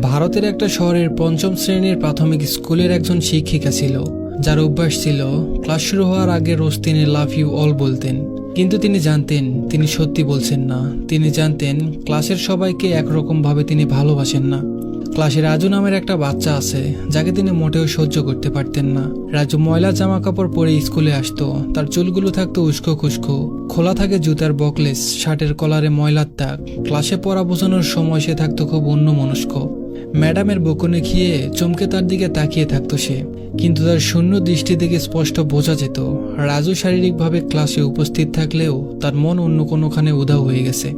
ভারতের একটা শহরের পঞ্চম শ্রেণির প্রাথমিক স্কুলের একজন শিক্ষিকা ছিল, যার অভ্যাস ছিল, ক্লাস শুরু হওয়ার আগে রোজ তিনি লাভ ইউ অল বলতেন। কিন্তু তিনি জানতেন, তিনি সত্যি বলছেন না। তিনি জানতেন, ক্লাসের সবাইকে একরকমভাবে তিনি ভালোবাসেন না। ক্লাসে রাজু নামের একটা বাচ্চা আছে, যাকে তিনি মোটেও সহ্য করতে পারতেন না। রাজু ময়লা জামা কাপড় পরে স্কুলে আসতো, তার চুলগুলো থাকতো উস্কো খুস্কো, খোলা থাকে জুতার বকলেস, শার্টের কলারে ময়লার দাগ। ক্লাসে পড়া বোঝানোর সময় সে থাকতো খুব অন্যমনস্ক। ম্যাডামের বকুনে খেয়ে চমকে তার দিকে তাকিয়ে থাকতো সে। কিন্তু তার শূন্য দৃষ্টি থেকে স্পষ্ট বোঝা যেত, রাজু শারীরিকভাবে ক্লাসে উপস্থিত থাকলেও তার মন অন্য কোনোখানে উধাও হয়ে গেছে।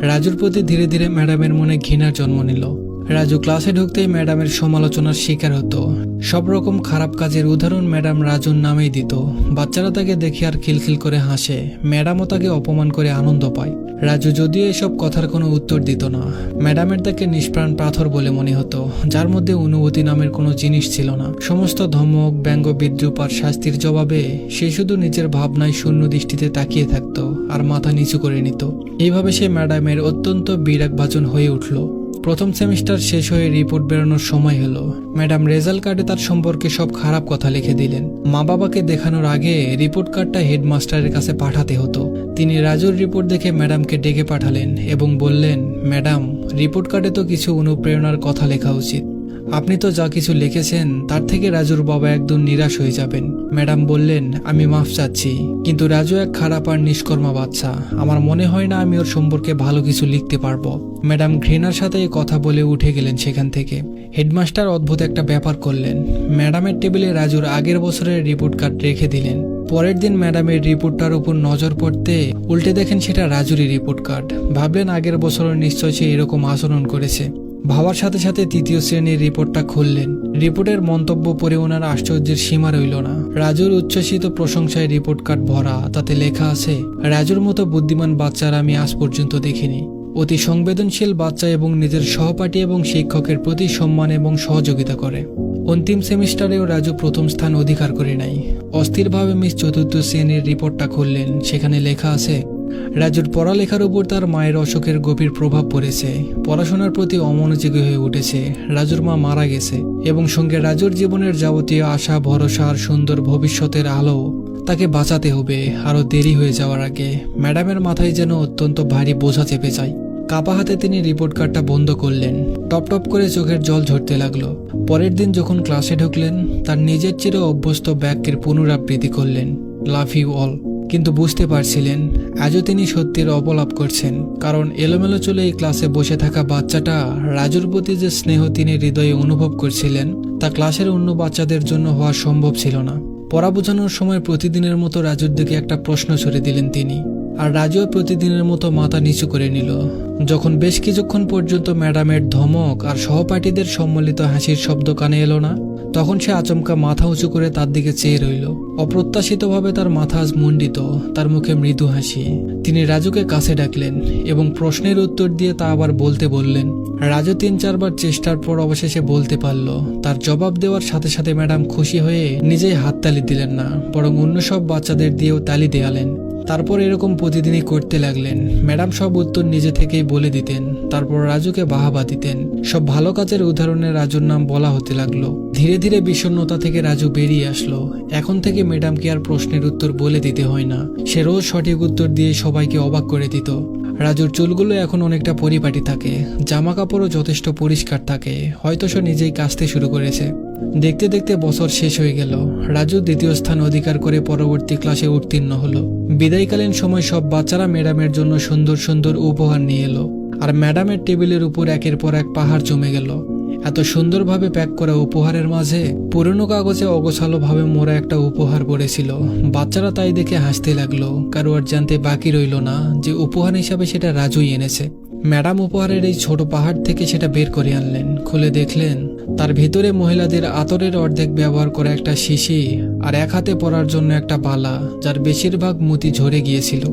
রাজুর প্রতি ধীরে ধীরে ম্যাডামের মনে ঘৃণার জন্ম নিল। রাজু ক্লাসে ঢুকতেই ম্যাডামের সমালোচনার শিকার হতো। সব রকম খারাপ কাজের উদাহরণ ম্যাডাম রাজুর নামেই দিত। বাচ্চারা তাকে দেখে আর খিলখিল করে হাসে। ম্যাডামও তাকে অপমান করে আনন্দ পায়। রাজু যদিও এসব কথার কোনো উত্তর দিত না। ম্যাডামের তাকে নিষ্প্রাণ পাথর বলে মনে হতো, যার মধ্যে অনুভূতি নামের কোনো জিনিস ছিল না। সমস্ত ধমক, ব্যঙ্গ, বিদ্রুপ আর শাস্তির জবাবে সে শুধু নিজের ভাবনায় শূন্য দৃষ্টিতে তাকিয়ে থাকতো আর মাথা নিচু করে নিত। এইভাবে সে ম্যাডামের অত্যন্ত বিরাগ ভাজন হয়ে উঠল। প্রথম সেমিস্টার শেষ হয়ে রিপোর্ট বেরোনোর সময় হলো। ম্যাডাম রেজাল্ট কার্ডে তার সম্পর্কে সব খারাপ কথা লিখে দিলেন। মা বাবাকে দেখানোর আগে রিপোর্ট কার্ডটা হেডমাস্টারের কাছে পাঠাতে হতো। তিনি রাজুর রিপোর্ট দেখে ম্যাডামকে ডেকে পাঠালেন এবং বললেন, ম্যাডাম, রিপোর্ট কার্ডে তো কিছু অনুপ্রেরণার কথা লেখা উচিত। আপনি তো যা কিছু লিখেছেন, তার থেকে রাজুর বাবা একদম নিরাশ হয়ে যাবেন। ম্যাডাম বললেন, আমি মাফ চাচ্ছি, কিন্তু রাজু এক খারাপ আর নিষ্কর্মা বাচ্চা। আমার মনে হয় না আমি ওর সম্পর্কে ভালো কিছু লিখতে পারব। ম্যাডাম ঘৃণার সাথে কথা বলে উঠে গেলেন সেখান থেকে। হেডমাস্টার অদ্ভুত একটা ব্যাপার করলেন। ম্যাডামের টেবিলে রাজুর আগের বছরের রিপোর্ট কার্ড রেখে দিলেন। পরের দিন ম্যাডামের রিপোর্টটার উপর নজর পড়তে উল্টে দেখেন সেটা রাজুরই রিপোর্ট কার্ড। ভাবলেন আগের বছরের নিশ্চয় সে এরকম আচরণ করেছে। ভাবার সাথে সাথে তৃতীয় শ্রেণির রিপোর্টটা খুললেন। রিপোর্টের মন্তব্য পড়ে ওনার আশ্চর্যের সীমা রইল না। রাজুর উচ্ছ্বসিত প্রশংসায় রিপোর্ট কার্ড ভরা, তাতে লেখা আছে, রাজুর মতো বুদ্ধিমান বাচ্চার আমি আজ পর্যন্ত দেখিনি। অতি সংবেদনশীল বাচ্চা এবং নিজের সহপাঠী এবং শিক্ষকের প্রতি সম্মান এবং সহযোগিতা করে। অন্তিম সেমিস্টারেও রাজু প্রথম স্থান অধিকার করে নাই। অস্থিরভাবে মিস চতুর্থ শ্রেণির রিপোর্টটা খুললেন। সেখানে লেখা আছে রাজুর পড়ালেখার উপর তার মায়ের অসুখের গভীর প্রভাব পড়েছে। পড়াশোনার প্রতি অমনোযোগী হয়ে উঠেছে। রাজুর মা মারা গেছে এবং সঙ্গে রাজুর জীবনের যাবতীয় আশা, ভরসা আর সুন্দর ভবিষ্যতের আলো তাকে বাঁচাতে হবে। আরও দেরি হয়ে যাওয়ার আগে ম্যাডামের মাথায় যেন অত্যন্ত ভারী বোঝা চেপে যায়। কাপা হাতে তিনি রিপোর্ট কার্ডটা বন্ধ করলেন। টপ টপ করে চোখের জল ঝরতে লাগল। পরের দিন যখন ক্লাসে ঢুকলেন, তার নিজের চির অভ্যস্ত ব্যাগের পুনরাবৃত্তি করলেন। Love you all. কিন্তু বুঝতে পারছিলেন, আজও তিনি সত্যির অপলাপ করছেন, কারণ এলোমেলো চলে এই ক্লাসে বসে থাকা বাচ্চাটা রাজুর প্রতি যে স্নেহ তিনি হৃদয়ে অনুভব করছিলেন, তা ক্লাসের অন্য বাচ্চাদের জন্য হওয়া সম্ভব ছিল না। পড়া বোঝানোর সময় প্রতিদিনের মতো রাজুর দিকে একটা প্রশ্ন ছড়ে দিলেন তিনি। আর রাজুও প্রতিদিনের মতো মাথা নিচু করে নিল। যখন বেশ কিছুক্ষণ পর্যন্ত ম্যাডামের ধমক আর সহপাঠীদের সম্মিলিত হাসির শব্দ কানে এলো না, তখন সে আচমকা মাথা উঁচু করে তার দিকে চেয়ে রইল। অপ্রত্যাশিতভাবে তার মাথা আজ মুন্ডিত তার মুখে মৃদু হাসি। তিনি রাজুকে কাছে ডাকলেন এবং প্রশ্নের উত্তর দিয়ে তা আবার বলতে বললেন। রাজু তিন চারবার চেষ্টার পর অবশেষে বলতে পারল, তার জবাব দেওয়ার সাথে সাথে ম্যাডাম খুশি হয়ে নিজেই হাততালি দিলেন না, বরং অন্য সব বাচ্চাদের দিয়েও তালি দেয়ালেন। তারপর এরকম প্রতিদিনই করতে লাগলেন। ম্যাডাম সব উত্তর নিজে থেকেই বলে দিতেন। তারপর রাজুকে বাহাবা দিতেন। সব ভালো কাজের উদাহরণে রাজুর নাম বলা হতে লাগল। ধীরে ধীরে বিষণ্নতা থেকে রাজু বেরিয়ে আসলো। এখন থেকে ম্যাডামকে আর প্রশ্নের উত্তর বলে দিতে হয় না। সে রোজ সঠিক উত্তর দিয়ে সবাইকে অবাক করে দিত। রাজুর চুলগুলো এখন অনেকটা পরিপাটি থাকে জামা কাপড়ও যথেষ্ট পরিষ্কার থাকে, হয়তো সে নিজেই কাচতে শুরু করেছে। দেখতে দেখতে বছর শেষ হয়ে গেল, রাজু দ্বিতীয় স্থান অধিকার করে পরবর্তী ক্লাসে উত্তীর্ণ হলো। বিদায়কালীন সময় সব বাচ্চারা ম্যাডামের জন্য সুন্দর সুন্দর উপহার নিয়ে এলো, আর ম্যাডামের টেবিলের উপর একের পর এক পাহাড় জমে গেল। এত সুন্দরভাবে প্যাক করা উপহারের মাঝে পুরনো কাগজে অগোছালোভাবে মোড়া একটা উপহার পড়েছিল। বাচ্চারা তাই দেখে হাসতে লাগল। কারও আর জানতে বাকি রইল না যে উপহার হিসাবে সেটা রাজুই এনেছে। ম্যাডাম উপহারের এই ছোট পাহাড় থেকে সেটা বের করে আনলেন। খুলে দেখলেন, তার ভেতরে মহিলাদের আতরের অর্ধেক ব্যবহার করা একটা শিশি আর এক হাতে পরার জন্য একটা বালা, যার বেশিরভাগ মুতি ঝরে গিয়েছিল।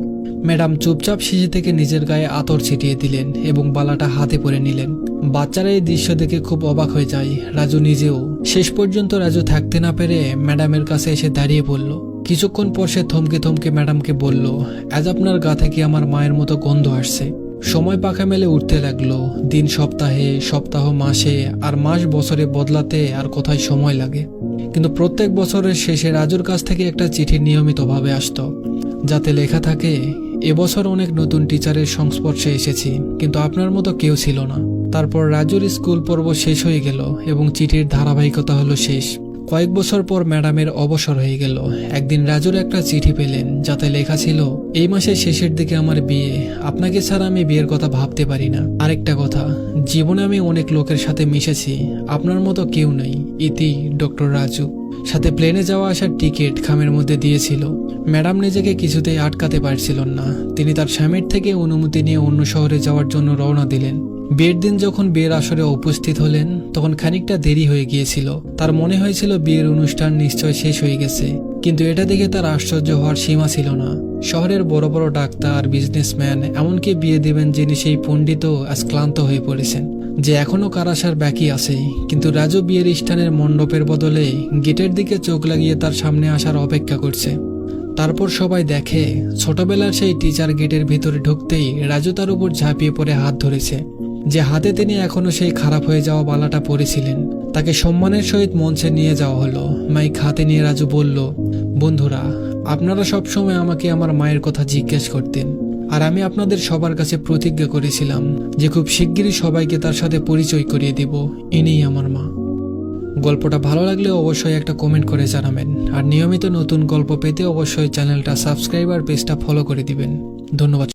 ম্যাডাম চুপচাপ শিশি থেকে নিজের গায়ে আতর ছিটিয়ে দিলেন এবং বালাটা হাতে পরে নিলেন। বাচ্চারা এই দৃশ্য দেখে খুব অবাক হয়ে যায়। রাজু নিজেও। শেষ পর্যন্ত রাজু থাকতে না পেরে ম্যাডামের কাছে এসে দাঁড়িয়ে পড়ল কিছুক্ষণ পর সে থমকে থমকে ম্যাডামকে বলল, আজ আপনার গা থেকে আমার মায়ের মতো গন্ধ আসছে। সময় পাখা মেলে উঠতে লাগল। দিন সপ্তাহে, সপ্তাহ মাসে, আর মাস বছরে বদলাতে আর কোথায় সময় লাগে। কিন্তু প্রত্যেক বছরের শেষে রাজুর কাছ থেকে একটা চিঠি নিয়মিতভাবে আসতো, যাতে লেখা থাকে এবছর অনেক নতুন টিচারের সংস্পর্শে এসেছি, কিন্তু আপনার মতো কেউ ছিল না। তারপর রাজুর স্কুল পর্ব শেষ হয়ে গেল এবং চিঠির ধারাবাহিকতা হলো শেষ। কয়েক বছর পর ম্যাডামের অবসর হয়ে গেল। একদিন রাজুর একটা চিঠি পেলেন, যাতে লেখা ছিল, এই মাসের শেষের দিকে আমার বিয়ে। আপনাকে ছাড়া আমি বিয়ের কথা ভাবতে পারি না। আরেকটা কথা, জীবনে আমি অনেক লোকের সাথে মিশেছি। আপনার মতো কেউ নেই। ইতি, ডক্টর রাজু। সাথে প্লেনে যাওয়া আসার টিকিট খামের মধ্যে দিয়েছিল। ম্যাডাম নিজেকে কিছুতেই আটকাতে পারছিলেন না। তিনি তার স্বামীর থেকে অনুমতি নিয়ে অন্য শহরে যাওয়ার জন্য রওনা দিলেন। বিয়ের দিন যখন বিয়ের আসরে উপস্থিত হলেন, তখন খানিকটা দেরি হয়ে গিয়েছিল। তার মনে হয়েছিল বিয়ের অনুষ্ঠান নিশ্চয় শেষ হয়ে গেছে, কিন্তু এটা দেখে তার আশ্চর্য হওয়ার সীমা ছিল না। শহরের বড় বড় ডাক্তার, বিজনেসম্যান, এমনকি বিয়ে দেবেন যিনি সেই পণ্ডিতও আজ ক্লান্ত হয়ে পড়েছেন, যে এখনও কার আসার বাকি আছে কিন্তু রাজু বিয়ের স্থানের মণ্ডপের বদলে গেটের দিকে চোখ লাগিয়ে তার সামনে আসার অপেক্ষা করছে। তারপর সবাই দেখে, ছোটবেলার সেই টিচার গেটের ভিতরে ঢুকতেই রাজু তার উপর ঝাঁপিয়ে পড়ে হাত ধরেছে। যে হাতে তিনি এখনও সেই খারাপ হয়ে যাওয়া বালাটা পরেছিলেন, তাকে সম্মানের সহিত মঞ্চে নিয়ে যাওয়া হলো। মাইক হাতে নিয়ে রাজু বলল, বন্ধুরা, আপনারা সবসময় আমাকে আমার মায়ের কথা জিজ্ঞেস করতেন, আর আমি আপনাদের সবার কাছে প্রতিজ্ঞা করেছিলাম যে খুব শিগগিরই সবাইকে তার সাথে পরিচয় করিয়ে দেব। ইনিই আমার মা। গল্পটা ভালো লাগলে অবশ্যই একটা কমেন্ট করে জানাবেন, আর নিয়মিত নতুন গল্প পেতে অবশ্যই চ্যানেলটা সাবস্ক্রাইব আর পেজটা ফলো করে দিবেন। ধন্যবাদ।